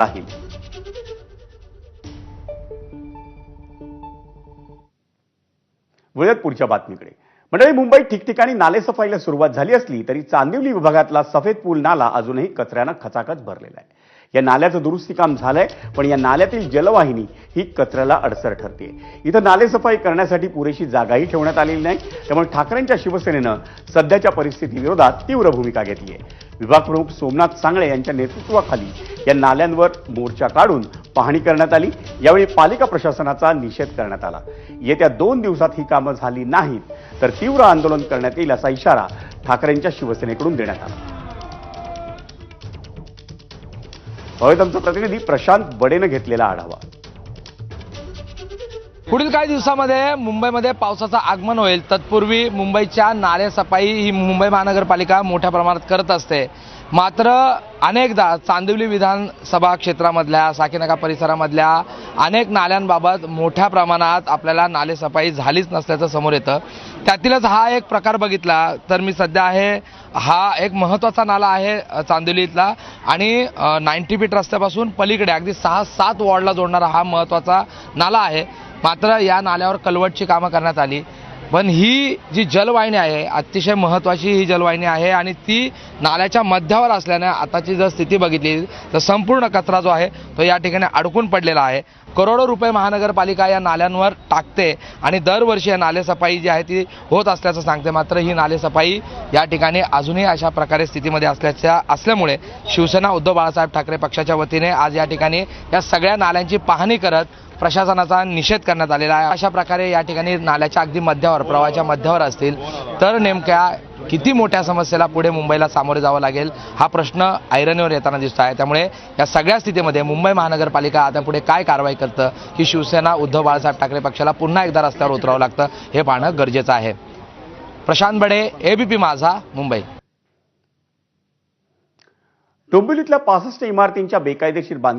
राहील वळत पुढच्या बातमीकडे. मंडळी मुंबईत ठिकठिकाणी नालेसफाईला सुरुवात झाली असली तरी चांदिवली विभागातला सफेद पूल नाला अजूनही कचऱ्यानं खचाखच भरलेला आहे. या नाल्याचं दुरुस्ती काम झालंय पण या नाल्यातील जलवाहिनी ही कचऱ्याला अडसर ठरते इथं नालेसफाई करण्यासाठी पुरेशी जागाही ठेवण्यात आलेली नाही. त्यामुळे ठाकरेंच्या शिवसेनेनं सध्याच्या परिस्थितीविरोधात तीव्र भूमिका घेतली आहे विभाग प्रमुख सोमनाथ सांगळे यांच्या नेतृत्वाखाली या नाल्यांवर मोर्चा काढून पाहणी करण्यात आली. यावेळी पालिका प्रशासनाचा निषेध करण्यात आला. येत्या दोन दिवसात ही कामं झाली नाहीत तर तीव्र आंदोलन करण्यात येईल असा इशारा ठाकरेंच्या शिवसेनेकडून देण्यात आला. हवेत आमचा प्रतिनिधी प्रशांत बडेनं घेतलेला आढावा. पुढील काही दिवसामध्ये मुंबईमध्ये पावसाचं आगमन होईल. तत्पूर्वी मुंबईच्या नालेसफाई ही मुंबई महानगरपालिका मोठ्या प्रमाणात करत असते. मात्र अनेकदा चांदिवली विधानसभा क्षेत्रामधल्या साकीनगा परिसरामधल्या अनेक नाल्यांबाबत मोठ्या प्रमाणात आपल्याला नालेसफाई झालीच नसल्याचं समोर येतं. त्यातीलच हा एक प्रकार बघितला तर मी सध्या आहे हा एक महत्त्वाचा नाला आहे चांदिवलीतला आणि नाईन्टी फीट रस्त्यापासून पलीकडे अगदी सहा सात वॉर्डला जोडणारा हा महत्त्वाचा नाला आहे. मात्र या नाल्यावर कलवटची कामं करण्यात आली. पण ही जी जलवाहिनी आहे अतिशय महत्त्वाची ही जलवाहिनी आहे आणि ती नाल्याच्या मध्यावर असल्याने आताची जर स्थिती बघितली तर संपूर्ण कचरा जो आहे तो या ठिकाणी अडकून पडलेला आहे. करोडो रुपये महानगरपालिका या नाल्यांवर टाकते आणि दरवर्षी या नालेसफाई जी आहे ती होत असल्याचं सांगते. मात्र ही नालेसफाई या ठिकाणी अजूनही अशा प्रकारे स्थितीमध्ये असल्याच्या असल्यामुळे शिवसेना उद्धव बाळासाहेब ठाकरे पक्षाच्या वतीने आज या ठिकाणी या सगळ्या नाल्यांची पाहणी करत प्रशासनाचा निषेध करण्यात आलेला आहे. अशा प्रकारे या ठिकाणी नाल्याच्या अगदी मध्यावर प्रवाहाच्या मध्यावर असतील. तर नेमक्या किती मोठ्या समस्येला पुढे मुंबईला सामोरे जावं लागेल हा प्रश्न ऐरणीवर येताना दिसतो आहे. त्यामुळे या सगळ्या स्थितीमध्ये मुंबई महानगरपालिका आता पुढे काय कारवाई करतं की शिवसेना उद्धव बाळासाहेब ठाकरे पक्षाला पुन्हा एकदा रस्त्यावर उतरावं लागतं हे पाहणं गरजेचं आहे. प्रशांत बडे एबीपी माझा मुंबई. डोंबिवलीतल्या पासष्ट इमारतींच्या बेकायदेशीर बांध